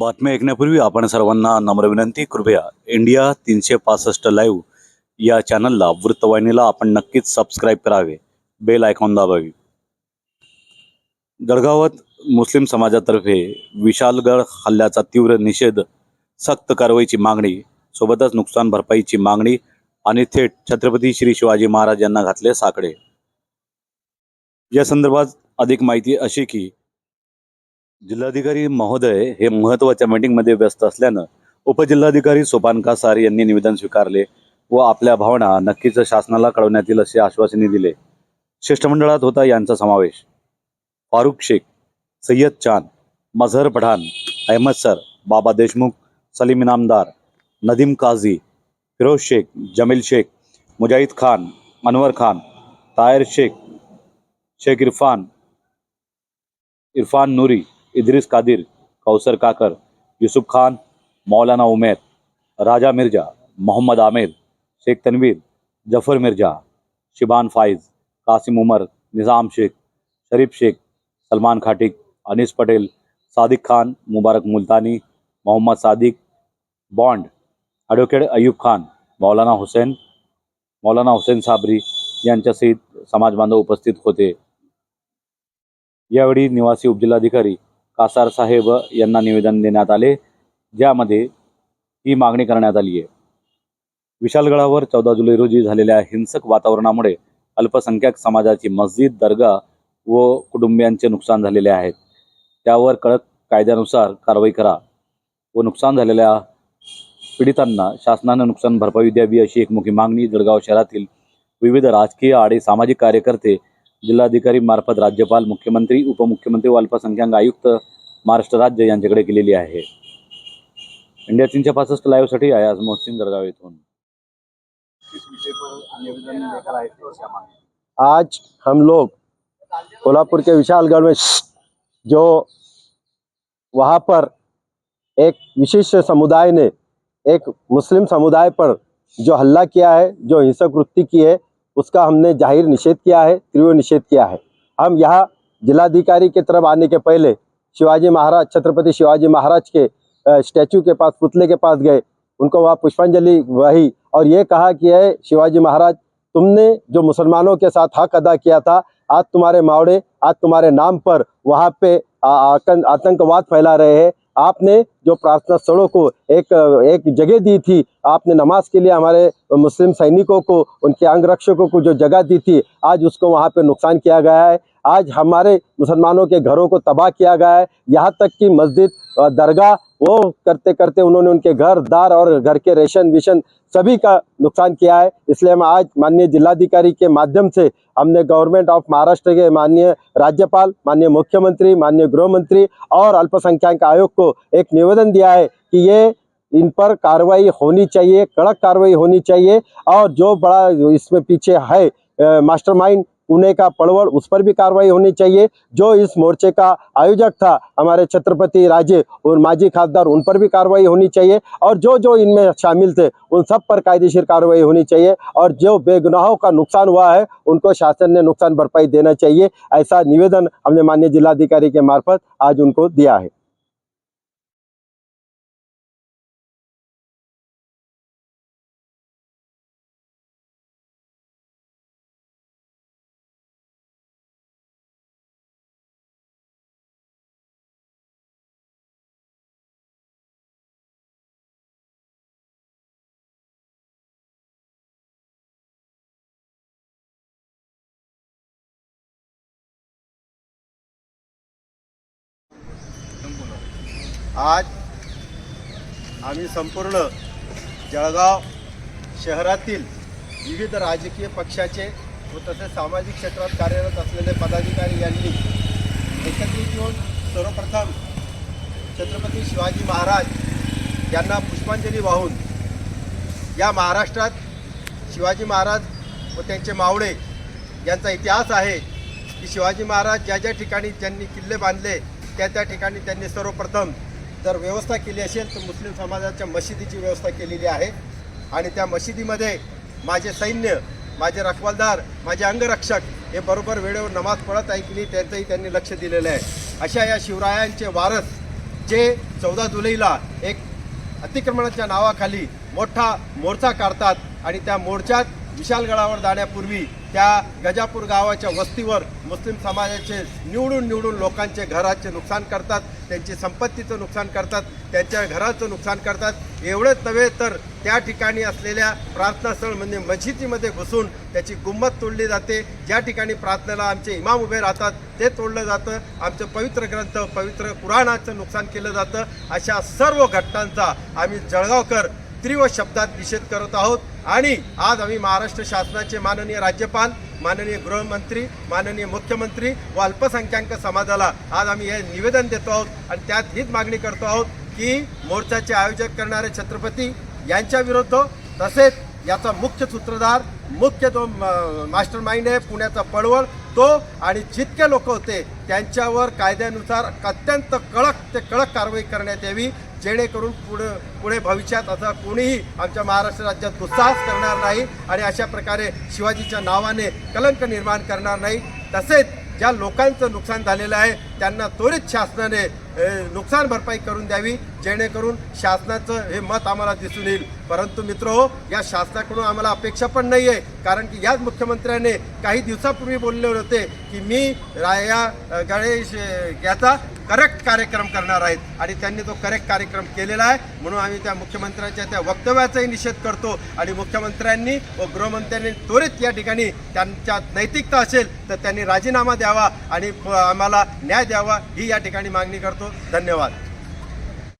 बातम्या ऐकण्यापूर्वी आपण सर्वांना नम्र विनंती. कृपया इंडिया तीनशे पासष्ट लाईव्ह या चॅनलला वृत्तवाहिनीला आपण नक्कीच सबस्क्राईब करावे. बेल आयकॉन दाबावी. जळगावात मुस्लिम समाजातर्फे विशालगड हल्ल्याचा तीव्र निषेध सक्त कारवाईची मागणी सोबतच नुकसान भरपाईची मागणी आणि थेट छत्रपती श्री शिवाजी महाराज यांना घातले साकडे. या संदर्भात अधिक माहिती अशी की जिल्हाधिकारी महोदय हे महत्त्वाच्या मीटिंगमध्ये व्यस्त असल्यानं उपजिल्हाधिकारी सोपान कासार यांनी निवेदन स्वीकारले व आपल्या भावना नक्कीच शासनाला कळवण्यात येईल असे आश्वासने दिले. शिष्टमंडळात होता यांचा समावेश. फारुख शेख सय्यद चान मझहर पठाण अहमद सर बाबा देशमुख सलीम इनामदार नदीम काझी फिरोज शेख जमील शेख मुजाहिद खान अनवर खान तायर शेख शेख इरफान इरफान नूरी इद्रिस कादिर, कौसर काकर, युसुफ खान, मौलाना उमेर, राजा मिर्ज़ा, मोहम्मद आमिर, शेख तनवीर, ज़फ़र मिर्ज़ा, शिबान फाइज, कासिम उमर, निज़ाम शेख, शरीफ शेख, सलमान खाटिक, अनीस पटेल, सादिक खान, मुबारक मुल्तानी, मोहम्मद सादिक, बॉन्ड ॲडव्होकेट अयूब खान, मौलाना हुसेन मौलाना हुसेन साबरी यांच्यासहित समाजबांधव उपस्थित होते. यावेळी निवासी उपजिल्हाधिकारी कासार साहेब यांना निवेदन देण्यात आले ज्यामध्ये ही मागणी करण्यात आली आहे. विशालगडावर चौदा जुलै रोजी झालेल्या हिंसक वातावरणामुळे अल्पसंख्याक समाजाची मस्जिद दर्गा व कुटुंबियांचे नुकसान झालेले आहेत त्यावर कडक कायद्यानुसार कारवाई करा व नुकसान झालेल्या पीडितांना शासनानं नुकसान भरपाई द्यावी अशी एकमुखी मागणी जळगाव शहरातील विविध राजकीय आणि सामाजिक कार्यकर्ते जिल्हाधिकारी मार्फत राज्यपाल मुख्यमंत्री उपमुख्यमंत्री व अल्पसंख्याक आयुक्त महाराष्ट्र राज्य यांच्याकडे केलेली आहे. इंडिया तीनशे पासष्ट लाईव्हसाठी आहे आज मोहसिन जळगाव येथून. आज हम लोग कोल्हापुर के विशालगढ़ में जो वहाँ पर एक विशिष्ट समुदाय ने एक मुस्लिम समुदाय पर जो हल्ला किया है जो हिंसक वृत्ति की है उसका हमने ज़ाहिर निषेध किया है, तीव्र निषेध किया है। हम यहाँ जिलाधिकारी के तरफ़ आने के पहले शिवाजी महाराज, छत्रपति शिवाजी महाराज के स्टैचू के पास, पुतले के पास गए। उनको वहाँ पुष्पांजलि वही और ये कहा कि है, शिवाजी महाराज, तुमने जो मुसलमानों के साथ हक अदा किया था, आज तुम्हारे मावड़े, आज तुम्हारे नाम पर वहाँ पे आतंकवाद फैला रहे हैं। आपने जो प्रार्थना स्थलों को एक एक जगह दी थी, आपने नमाज़ के लिए हमारे मुस्लिम सैनिकों को, उनके अंग रक्षकों को जो जगह दी थी, आज उसको वहाँ पर नुकसान किया गया है। आज हमारे मुसलमानों के घरों को तबाह किया गया है। यहाँ तक कि मस्जिद दरगाह वो करते करते उन्होंने उनके घर, दार और घर के रेशन, विशन सभी का नुकसान किया है। इसलिए हम आज माननीय जिलाधिकारी के माध्यम से हमने गवर्नमेंट ऑफ़ महाराष्ट्र के माननीय राज्यपाल, माननीय मुख्यमंत्री, माननीय गृह मंत्री और अल्पसंख्यक आयोग को एक निवेदन दिया है कि ये, इन पर कार्रवाई होनी चाहिए, कड़क कार्रवाई होनी चाहिए और जो बड़ा इसमें पीछे है मास्टरमाइंड पुणे का पड़वड़ उस पर भी कार्रवाई होनी चाहिए। जो इस मोर्चे का आयोजक था हमारे छत्रपति राजे और माजी खासदार, उन पर भी कार्रवाई होनी चाहिए और जो जो इनमें शामिल थे, उन सब पर कायदेशीर कार्रवाई होनी चाहिए और जो बेगुनाहों का नुकसान हुआ है, उनको शासन ने नुकसान भरपाई देना चाहिए। ऐसा निवेदन हमने माननीय जिलाधिकारी के मार्फत आज उनको दिया है। आज आम्ही संपूर्ण जळगाव शहरातील विविध राजकीय पक्षाचे व तसेच सामाजिक क्षेत्रात कार्यरत असलेले पदाधिकारी यांनी एकत्रित येऊन सर्वप्रथम छत्रपती शिवाजी महाराज यांना पुष्पांजली वाहून या महाराष्ट्रात शिवाजी महाराज व त्यांचे मावळे यांचा इतिहास आहे की शिवाजी महाराज ज्या ज्या ठिकाणी त्यांनी किल्ले बांधले त्या त्या ठिकाणी त्यांनी सर्वप्रथम जर व्यवस्था केली असेल तर मुस्लिम समाजाच्या मशिदीची व्यवस्था केलेली आहे. आणि त्या मशिदीमध्ये माझे सैन्य माझे रखवालदार माझे अंगरक्षक हे बरोबर वेळेवर नमाज पडत आहे की नाही त्यांनी लक्ष दिलेलं आहे. अशा या शिवरायांचे वारस जे चौदा जुलैला एक अतिक्रमणाच्या नावाखाली मोठा मोर्चा काढतात आणि त्या मोर्चात विशालगडावर जाण्यापूर्वी त्या गजापूर गावाच्या वस्तीवर मुस्लिम समाजाचे निवडून निवडून लोकांचे घराचे नुकसान करतात त्यांची संपत्तीचं नुकसान करतात त्यांच्या घराचं नुकसान करतात. एवढंच नव्हे तर त्या ठिकाणी असलेल्या प्रार्थनास्थळ म्हणजे मशिदीमध्ये घुसून त्याची गुंमत तोडली जाते. ज्या ठिकाणी प्रार्थनेला आमचे इमाम उभे राहतात ते तोडलं जातं. आमचं पवित्र ग्रंथ पवित्र पुराणाचं नुकसान केलं जातं. अशा सर्व घटनांचा आम्ही जळगावकर तीव्र शब्दात निषेध करत आहोत. आणि आज आम्ही महाराष्ट्र शासनाचे माननीय राज्यपाल माननीय गृहमंत्री माननीय मुख्यमंत्री व अल्पसंख्याक समाजाला आज आम्ही हे निवेदन देतो आहोत आणि त्यात हीच मागणी करतो आहोत की मोर्चाचे आयोजक करणारे छत्रपती यांच्या विरुद्ध तसेच याचा मुख्य सूत्रधार मुख्य जो मास्टर माइंड आहे पुण्याचा पळवळ तो आणि जितके लोक होते त्यांच्यावर कायद्यानुसार अत्यंत कडक ते कडक कारवाई करण्यात यावी. जेणेकरून पुढे पुढे भविष्यात असं कोणीही आमच्या महाराष्ट्र राज्यात दुस्साहस करणार नाही आणि अशा प्रकारे शिवाजीच्या नावाने कलंक निर्माण करणार नाही. तसेच ज्या लोकांचं नुकसान झालेलं आहे त्यांना त्वरित शासनाने नुकसान भरपाई करून द्यावी जेणेकरून शासनाचं हे मत आम्हाला दिसून येईल. परंतु मित्र हो या शासनाकडून आम्हाला अपेक्षा पण नाही आहे कारण की याच मुख्यमंत्र्याने काही दिवसापूर्वी बोलले होते की मी राया गणेश याचा करेक्ट कार्यक्रम करणार आहेत. आणि त्यांनी तो करेक्ट कार्यक्रम केलेला आहे. म्हणून आम्ही त्या मुख्यमंत्र्यांच्या त्या वक्तव्याचाही निषेध करतो. आणि मुख्यमंत्र्यांनी व गृहमंत्र्यांनी त्वरित या ठिकाणी त्यांच्या नैतिकता असेल तर त्यांनी राजीनामा द्यावा आणि प- आम्हाला न्याय द्यावा ही या ठिकाणी मागणी करतो. धन्यवाद.